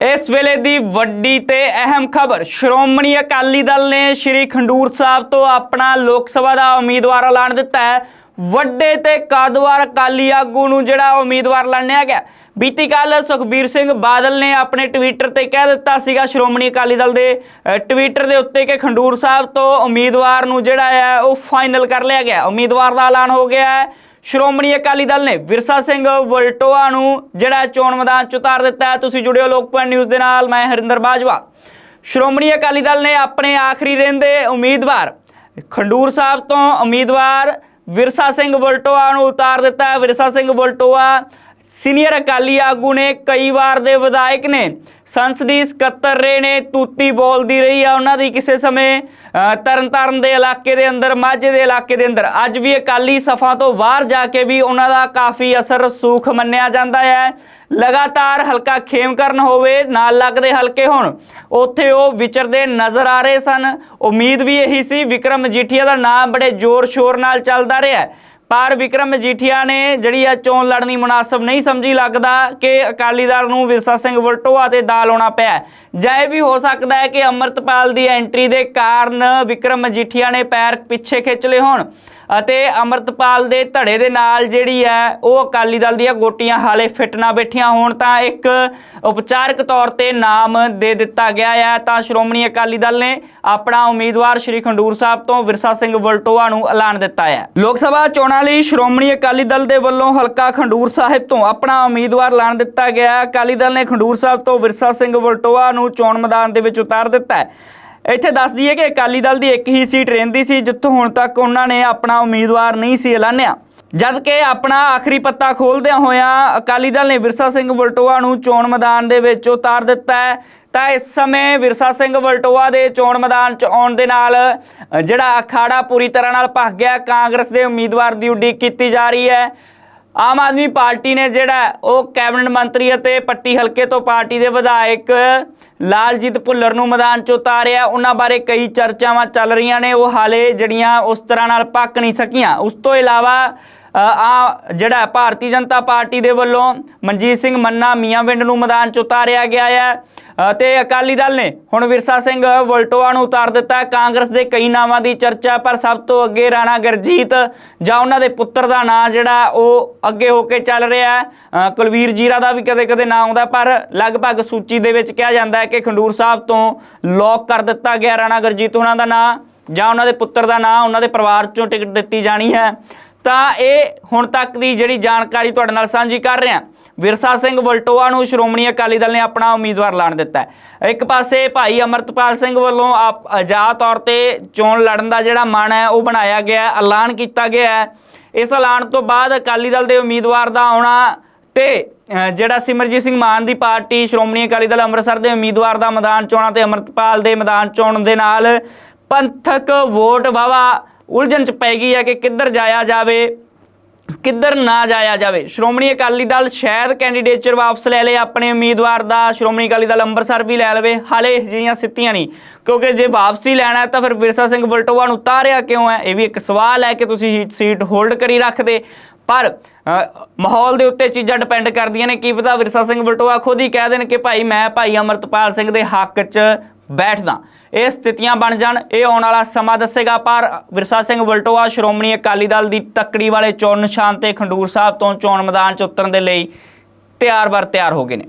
ਇਸ ਵੇਲੇ ਦੀ ਵੱਡੀ ਤੇ ਅਹਿਮ ਖਬਰ ਸ਼੍ਰੋਮਣੀ ਅਕਾਲੀ ਦਲ ਨੇ ਸ਼੍ਰੀ ਖੰਡੂਰ ਸਾਹਿਬ ਤੋਂ ਆਪਣਾ ਲੋਕ ਸਭਾ ਦਾ ਉਮੀਦਵਾਰ ਐਲਾਨ ਦਿੱਤਾ ਹੈ। ਵੱਡੇ ਤੇ ਕਾਦਵਾਰ ਅਕਾਲੀ ਆਗੂ ਨੂੰ ਜਿਹੜਾ ਉਮੀਦਵਾਰ ਲੜਨਿਆ ਗਿਆ। ਬੀਤੀ ਕੱਲ ਸੁਖਬੀਰ ਸਿੰਘ ਬਾਦਲ ਨੇ ਆਪਣੇ ਟਵਿੱਟਰ ਤੇ ਕਹਿ ਦਿੱਤਾ ਸੀਗਾ ਸ਼੍ਰੋਮਣੀ ਅਕਾਲੀ ਦਲ ਦੇ ਅ, ਟਵਿੱਟਰ ਦੇ ਉੱਤੇ ਕਿ ਖੰਡੂਰ ਸਾਹਿਬ ਤੋਂ ਉਮੀਦਵਾਰ ਨੂੰ ਜਿਹੜਾ ਹੈ ਉਹ ਫਾਈਨਲ ਕਰ ਲਿਆ ਗਿਆ। ਉਮੀਦਵਾਰ ਦਾ ਐਲਾਨ ਹੋ ਗਿਆ ਹੈ। ਸ਼੍ਰੋਮਣੀ ਅਕਾਲੀ ਦਲ ਨੇ ਵਿਰਸਾ ਸਿੰਘ ਵਲਟੋਆ ਨੂੰ ਜਿਹੜਾ ਚੋਣ ਮੈਦਾਨ ਚ ਉਤਾਰ ਦਿੱਤਾ ਹੈ। ਤੁਸੀਂ ਜੁੜਿਓ ਲੋਕਪਨ ਨਿਊਜ਼ ਦੇ ਨਾਲ, ਮੈਂ ਹਰਿੰਦਰ ਬਾਜਵਾ। ਸ਼੍ਰੋਮਣੀ ਅਕਾਲੀ ਦਲ ਨੇ ਆਪਣੇ ਆਖਰੀ ਦਿਨ ਦੇ ਉਮੀਦਵਾਰ ਖੰਡੂਰ ਸਾਹਿਬ ਤੋਂ ਉਮੀਦਵਾਰ ਵਿਰਸਾ ਸਿੰਘ ਵਲਟੋਆ ਨੂੰ ਉਤਾਰ ਦਿੱਤਾ ਵਿਰਸਾ ਸਿੰਘ ਵਲਟੋਆ ਸੀਨੀਅਰ ਅਕਾਲੀ ਆਗੂ ਨੇ ਕਈ ਵਾਰ ਦੇ ਵਿਧਾਇਕ ਨੇ ਸੰਸਦੀ ਸਕੱਤਰ ਰਹੇ ਨੇ ਤੂਤੀ ਬੋਲਦੀ ਰਹੀ ਆ ਉਹਨਾਂ ਦੀ ਕਿਸੇ ਸਮੇਂ ਅ, ਤਰਨਤਾਰਨ ਦੇ ਇਲਾਕੇ ਦੇ ਅੰਦਰ ਮਾਝੇ ਦੇ ਇਲਾਕੇ ਦੇ ਅੰਦਰ। ਅੱਜ ਵੀ ਅਕਾਲੀ ਸਫਾ ਤੋਂ ਬਾਹਰ ਜਾ ਕੇ ਵੀ ਉਹਨਾਂ ਦਾ ਕਾਫੀ ਅਸਰ ਸੂਖ ਮੰਨਿਆ ਜਾਂਦਾ ਹੈ। ਲਗਾਤਾਰ ਹਲਕਾ ਖੇਮ ਕਰਨ ਹੋਵੇ ਨਾਲ ਲੱਗਦੇ ਹਲਕੇ ਹੋਣ ਉੱਥੇ ਉਹ ਵਿਚਰਦੇ ਨਜ਼ਰ ਆ ਰਹੇ ਸਨ। ਉਮੀਦ ਵੀ ਇਹੀ ਸੀ ਵਿਕਰਮ ਮਜੀਠੀਆ ਦਾ ਨਾਮ ਬੜੇ ਜ਼ੋਰ ਸ਼ੋਰ ਨਾਲ ਚੱਲਦਾ ਰਿਹਾ। ਪਰ ਵਿਕਰਮ ਮਜੀਠੀਆ ਨੇ ਜਿਹੜੀ ਆ ਚੋਣ ਲੜਨੀ ਮੁਨਾਸਬ ਨਹੀਂ ਸਮਝੀ, ਲੱਗਦਾ ਕਿ ਅਕਾਲੀ ਦਲ ਨੂੰ ਵਿਰਸਾ ਸਿੰਘ ਵਲਟੋਆ ਤੇ ਦਾਲ ਆਉਣਾ ਪਿਆ ਹੈ। ਵੀ ਹੋ ਸਕਦਾ ਹੈ ਕਿ ਅਮਰਤਪਾਲ ਦੀ ਐਂਟਰੀ ਦੇ ਕਾਰਨ ਵਿਕਰਮ ਮਜੀਠੀਆ ਨੇ ਪੈਰ ਪਿੱਛੇ ਖਿੱਚ ਲਏ ਹੋਣ ਅਤੇ ਅਮਰਤਪਾਲ ਦੇ ਧੜੇ ਦੇ ਨਾਲ ਜਿਹੜੀ ਹੈ, ਉਹ ਅਕਾਲੀ ਦਲ ਦੀਆਂ ਗੋਟੀਆਂ ਹਾਲੇ ਫਿੱਟ ਨਾ ਬੈਠੀਆਂ ਹੋਣ, ਤਾਂ ਇੱਕ ਉਪਚਾਰਕ ਤੌਰ ਤੇ ਨਾਮ ਦੇ ਦਿੱਤਾ ਗਿਆ ਹੈ ਤਾਂ ਸ਼੍ਰੋਮਣੀ ਅਕਾਲੀ ਦਲ ਨੇ ਆਪਣਾ ਉਮੀਦਵਾਰ ਸ਼੍ਰੀ ਖੰਡੂਰ ਸਾਹਿਬ ਤੋਂ ਵਿਰਸਾ ਸਿੰਘ ਵਲਟੋਆ ਨੂੰ ਐਲਾਨ ਦਿੱਤਾ ਹੈ। ਲੋਕ ਸਭਾ ਚੋਣਾਂ ਲਈ ਸ਼੍ਰੋਮਣੀ ਅਕਾਲੀ ਦਲ ਦੇ ਵੱਲੋਂ ਹਲਕਾ ਖੰਡੂਰ ਸਾਹਿਬ ਤੋਂ ਆਪਣਾ ਉਮੀਦਵਾਰ ਐਲਾਨ ਦਿੱਤਾ ਗਿਆ। ਅਕਾਲੀ ਦਲ ਨੇ ਖੰਡੂਰ ਸਾਹਿਬ ਤੋਂ ਵਿਰਸਾ ਸਿੰਘ ਵਲਟੋਆ ਨੂੰ ਚੋਣ ਮੈਦਾਨ ਦੇ ਵਿੱਚ ਉਤਾਰ ਦਿੱਤਾ ਹੈ। ਇੱਥੇ ਦੱਸ ਦਈਏ ਕਿ ਅਕਾਲੀ ਦਲ ਦੀ ਇੱਕ ਹੀ ਸੀਟ ਰਹਿੰਦੀ ਸੀ, ਜਿੱਥੋਂ ਹੁਣ ਤੱਕ ਉਹਨਾਂ ਨੇ ਆਪਣਾ ਉਮੀਦਵਾਰ ਨਹੀਂ ਸੀ ਐਲਾਨਿਆ। ਜਦ ਕਿ ਆਪਣਾ ਆਖਰੀ ਪੱਤਾ ਖੋਲਦਿਆਂ ਹੋਇਆਂ ਅਕਾਲੀ ਦਲ ਨੇ ਵਿਰਸਾ ਸਿੰਘ ਵਲਟੋਆ ਨੂੰ ਚੋਣ ਮੈਦਾਨ ਦੇ ਵਿੱਚ ਉਤਾਰ ਦਿੱਤਾ ਹੈ। ਤਾਂ ਇਸ ਸਮੇਂ ਵਿਰਸਾ ਸਿੰਘ ਵਲਟੋਆ ਦੇ ਚੋਣ ਮੈਦਾਨ 'ਚ ਆਉਣ ਦੇ ਨਾਲ ਜਿਹੜਾ ਅਖਾੜਾ ਪੂਰੀ ਤਰ੍ਹਾਂ ਨਾਲ ਭਖ ਗਿਆ, ਕਾਂਗਰਸ ਦੇ ਉਮੀਦਵਾਰ ਦੀ ਉਡੀਕ ਕੀਤੀ ਜਾ ਰਹੀ ਹੈ। ਆਮ ਆਦਮੀ ਪਾਰਟੀ ਨੇ ਜਿਹੜਾ ਉਹ ਕੈਬਨਿਟ ਮੰਤਰੀ ਅਤੇ ਪੱਟੀ ਹਲਕੇ ਤੋਂ ਪਾਰਟੀ ਦੇ ਵਿਧਾਇਕ ਲਾਲਜੀਤ ਭੁੱਲਰ ਨੂੰ ਮੈਦਾਨ 'ਚ ਉਤਾਰਿਆ। ਉਹਨਾਂ ਬਾਰੇ ਕਈ ਚਰਚਾਵਾਂ ਚੱਲ ਰਹੀਆਂ ਨੇ। ਉਹ ਹਾਲੇ ਜਿਹੜੀਆਂ ਉਸ ਤਰ੍ਹਾਂ ਨਾਲ ਪੱਕ ਨਹੀਂ ਸਕੀਆਂ। ਉਸ ਤੋਂ ਇਲਾਵਾ ਆ ਜਿਹੜਾ ਭਾਰਤੀ ਜਨਤਾ ਪਾਰਟੀ ਦੇ ਵੱਲੋਂ ਮਨਜੀਤ ਸਿੰਘ ਮੰਨਾ ਮੀਆਂਵਿੰਡ ਨੂੰ ਮੈਦਾਨ 'ਚ ਉਤਾਰਿਆ ਗਿਆ ਹੈ। ਅ, ਤੇ ਅਕਾਲੀ ਦਲ ਨੇ ਹੁਣ ਵਿਰਸਾ ਸਿੰਘ ਵਲਟੋਆ ਨੂੰ ਉਤਾਰ ਦਿੱਤਾ ਕਾਂਗਰਸ ਦੇ ਕਈ ਨਾਵਾਂ ਦੀ ਚਰਚਾ ਪਰ ਸਭ ਤੋਂ ਅੱਗੇ ਰਾਣਾ ਗਰਜੀਤ ਜਾਂ ਉਹਨਾਂ ਦੇ ਪੁੱਤਰ ਦਾ ਨਾਂ ਜਿਹੜਾ ਉਹ ਅੱਗੇ ਹੋ ਕੇ ਚੱਲ ਰਿਹਾ ਹੈ। ਕੁਲਵੀਰ ਜੀਰਾ ਦਾ ਵੀ ਕਦੇ-ਕਦੇ ਨਾਂ ਆਉਂਦਾ ਪਰ ਲਗਭਗ ਸੂਚੀ ਦੇ ਵਿੱਚ ਕਿਹਾ ਜਾਂਦਾ ਹੈ ਕਿ ਖੰਡੂਰ ਸਾਹਿਬ ਤੋਂ ਲੋਕ ਕਰ ਦਿੱਤਾ ਗਿਆ ਰਾਣਾ ਗਰਜੀਤ ਉਹਨਾਂ ਦਾ ਨਾਂ ਜਾਂ ਉਹਨਾਂ ਦੇ ਪੁੱਤਰ ਦਾ ਨਾਂ ਉਹਨਾਂ ਦੇ ਪਰਿਵਾਰ ਚੋਂ ਟਿਕਟ ਦਿੱਤੀ ਜਾਣੀ ਹੈ। ਤਾਂ ਇਹ ਹੁਣ ਤੱਕ ਦੀ ਜਿਹੜੀ ਜਾਣਕਾਰੀ ਤੁਹਾਡੇ ਨਾਲ ਸਾਂਝੀ ਕਰ ਰਿਹਾ। ਵਿਰਸਾ ਸਿੰਘ ਵਲਟੋਆ ਨੂੰ ਸ਼੍ਰੋਮਣੀ ਅਕਾਲੀ ਦਲ ਨੇ ਆਪਣਾ ਉਮੀਦਵਾਰ ਐਲਾਨ ਦਿੱਤਾ ਹੈ। ਇੱਕ ਪਾਸੇ ਭਾਈ ਅਮਰਤਪਾਲ ਸਿੰਘ ਵੱਲੋਂ ਆਪ ਆਜ਼ਾਦ ਤੌਰ ਤੇ ਚੋਣ ਲੜਨ ਦਾ ਜਿਹੜਾ ਮਨ ਹੈ, ਉਹ ਬਣਾਇਆ ਗਿਆ ਐਲਾਨ ਕੀਤਾ ਗਿਆ ਹੈ। ਇਸ ਐਲਾਨ ਤੋਂ ਬਾਅਦ ਅਕਾਲੀ ਦਲ ਦੇ ਉਮੀਦਵਾਰ ਦਾ ਆਉਣਾ ਤੇ ਜਿਹੜਾ ਸਿਮਰਜੀਤ ਸਿੰਘ ਮਾਨ ਦੀ ਪਾਰਟੀ ਸ਼੍ਰੋਮਣੀ ਅਕਾਲੀ ਦਲ ਅੰਮ੍ਰਿਤਸਰ ਦੇ ਉਮੀਦਵਾਰ ਦਾ ਮੈਦਾਨ ਚੋਣਾਂ ਤੇ ਅਮਰਤਪਾਲ ਦੇ ਮੈਦਾਨ ਚੋਣ ਦੇ ਨਾਲ ਪੰਥਕ ਵੋਟ ਵਾਵਾ ਉਲਝਣ ਚ ਪੈ ਗਈ ਹੈ ਕਿ ਕਿੱਧਰ ਜਾਇਆ ਜਾਵੇ ਕਿੱਧਰ ਨਾ ਜਾਇਆ ਜਾਵੇ। ਸ਼੍ਰੋਮਣੀ ਅਕਾਲੀ ਦਲ ਸ਼ਾਇਦ ਕੈਂਡੀਡੇਚਰ ਵਾਪਸ ਲੈ ਲੇ ਆਪਣੇ ਉਮੀਦਵਾਰ ਦਾ ਸ਼੍ਰੋਮਣੀ ਅਕਾਲੀ ਦਲ ਅੰਮ੍ਰਿਤਸਰ ਵੀ ਲੈ ਲਵੇ। ਹਾਲੇ ਜਿਹੀਆਂ ਸਥਿਤੀਆਂ ਨਹੀਂ ਕਿਉਂਕਿ ਜੇ ਵਾਪਸੀ ਲੈਣਾ ਤਾਂ ਫਿਰ ਵਿਰਸਾ ਸਿੰਘ ਬਲਟੋਆ ਨੂੰ ਉਤਾਰਿਆ ਕਿਉਂ ਹੈ? ਇਹ ਵੀ ਇੱਕ ਸਵਾਲ ਹੈ ਕਿ ਤੁਸੀਂ ਸੀਟ ਹੋਲਡ ਕਰੀ ਰੱਖਦੇ। ਪਰ ਅ, ਮਾਹੌਲ ਦੇ ਉੱਤੇ ਚੀਜ਼ਾਂ ਡਿਪੈਂਡ ਕਰਦੀਆਂ ਨੇ। ਕੀ ਪਤਾ ਵਿਰਸਾ ਸਿੰਘ ਬਲਟੋਆ ਖੁਦ ਹੀ ਕਹਿ ਦੇਣ ਕਿ ਭਾਈ ਮੈਂ ਭਾਈ ਅਮਰਤਪਾਲ ਸਿੰਘ ਦੇ ਹੱਕ 'ਚ ਬੈਠਦਾ। ਇਹ ਸਥਿਤੀਆਂ ਬਣ ਜਾਣ। ਇਹ ਆਉਣ ਵਾਲਾ ਸਮਾਂ ਦੱਸੇਗਾ। ਪਰ ਵਿਰਸਾ ਸਿੰਘ ਵਲਟੋਆ, ਸ਼੍ਰੋਮਣੀ ਅਕਾਲੀ ਦਲ ਦੀ ਤੱਕੜੀ ਵਾਲੇ ਚੋਣ ਨਿਸ਼ਾਨ ਤੇ ਖੰਡੂਰ ਸਾਹਿਬ ਤੋਂ ਚੋਣ ਮੈਦਾਨ 'ਚ ਉਤਰਨ ਦੇ ਲਈ ਤਿਆਰ ਬਰ ਤਿਆਰ ਹੋ ਗਏ ਨੇ।